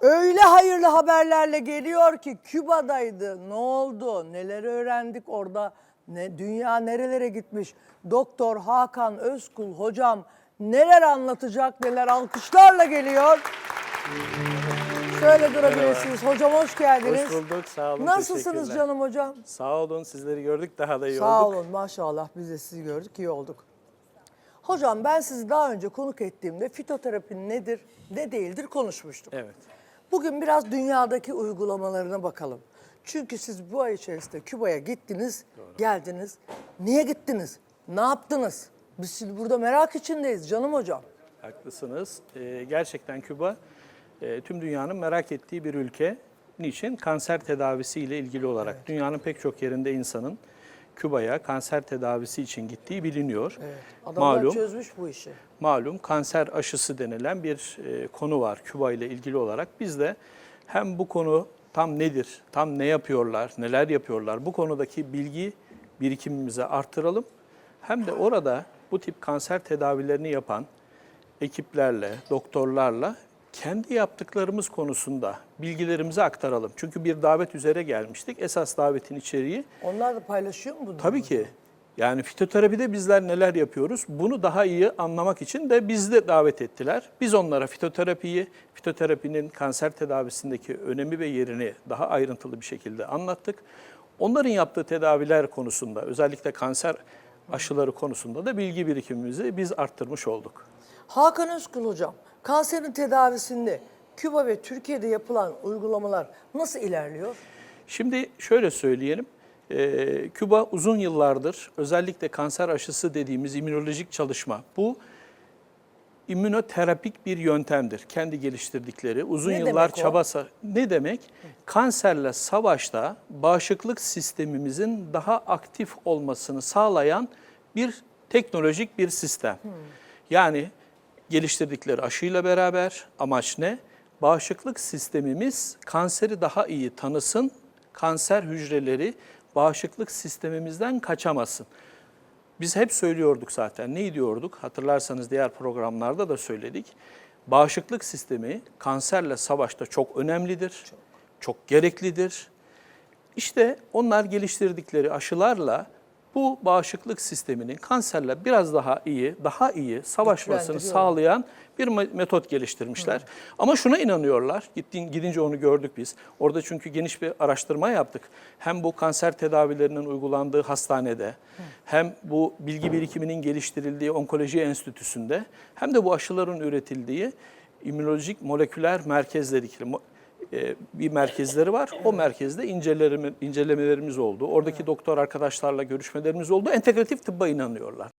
Öyle hayırlı haberlerle geliyor ki Küba'daydı. Ne oldu? Neler öğrendik orada? Ne dünya nerelere gitmiş? Doktor Hakan Özkul hocam neler anlatacak? Neler alkışlarla geliyor? Şöyle durabilirsiniz. Hocam hoş geldiniz. Hoş bulduk, sağ olun. Nasılsınız teşekkürler. canım hocam? Sağ olun, sizleri gördük daha da iyi Sağ olduk. olun maşallah biz de sizi gördük iyi olduk. Hocam ben sizi daha önce konuk ettiğimde fitoterapi nedir ne değildir konuşmuştum. Evet. Bugün biraz dünyadaki uygulamalarına bakalım. Çünkü siz bu ay içerisinde Küba'ya gittiniz, geldiniz. Niye gittiniz? Ne yaptınız? Biz şimdi burada merak içindeyiz canım hocam. Haklısınız. Ee, gerçekten Küba e, tüm dünyanın merak ettiği bir ülke. Niçin? Kanser tedavisiyle ilgili olarak. Dünyanın pek çok yerinde insanın Küba'ya kanser tedavisi için gittiği biliniyor. Adamlar Malum, çözmüş bu işi. malum kanser aşısı denilen bir e, konu var Küba ile ilgili olarak. Biz de hem bu konu tam nedir, tam ne yapıyorlar, neler yapıyorlar bu konudaki bilgi birikimimizi artıralım. Hem de orada bu tip kanser tedavilerini yapan ekiplerle, doktorlarla kendi yaptıklarımız konusunda bilgilerimizi aktaralım. Çünkü bir davet üzere gelmiştik. Esas davetin içeriği Onlar da paylaşıyor mu bunu? Tabii ki. Yani fitoterapide bizler neler yapıyoruz? Bunu daha iyi anlamak için de bizi de davet ettiler. Biz onlara fitoterapiyi, fitoterapinin kanser tedavisindeki önemi ve yerini daha ayrıntılı bir şekilde anlattık. Onların yaptığı tedaviler konusunda, özellikle kanser aşıları konusunda da bilgi birikimimizi biz arttırmış olduk. Hakan Özkul hocam, kanserin tedavisinde Küba ve Türkiye'de yapılan uygulamalar nasıl ilerliyor? Şimdi şöyle söyleyelim. Ee, Küba uzun yıllardır özellikle kanser aşısı dediğimiz immünolojik çalışma bu immünoterapik bir yöntemdir. Kendi geliştirdikleri uzun Ne yıllar çabasa ne demek? Kanserle savaşta bağışıklık sistemimizin daha aktif olmasını sağlayan bir teknolojik bir sistem. Yani geliştirdikleri aşıyla beraber amaç ne? Bağışıklık sistemimiz kanseri daha iyi tanısın, kanser hücreleri bağışıklık sistemimizden kaçamasın. Biz hep söylüyorduk zaten. Ne diyorduk? Hatırlarsanız diğer programlarda da söyledik. Bağışıklık sistemi kanserle savaşta çok önemlidir. Çok, gereklidir. İşte onlar geliştirdikleri aşılarla bu bağışıklık sisteminin kanserle biraz daha iyi, daha iyi savaşmasını sağlayan bir me- metot geliştirmişler. Ama şuna inanıyorlar, gittiğin, gidince onu gördük biz. Orada çünkü geniş bir araştırma yaptık. Hem bu kanser tedavilerinin uygulandığı hastanede, hem bu bilgi birikiminin geliştirildiği onkoloji enstitüsünde, hem de bu aşıların üretildiği immünolojik moleküler merkez dedikleri bir merkezleri var. O merkezde incelemelerimiz oldu. Oradaki doktor arkadaşlarla görüşmelerimiz oldu. Entegratif tıbba inanıyorlar.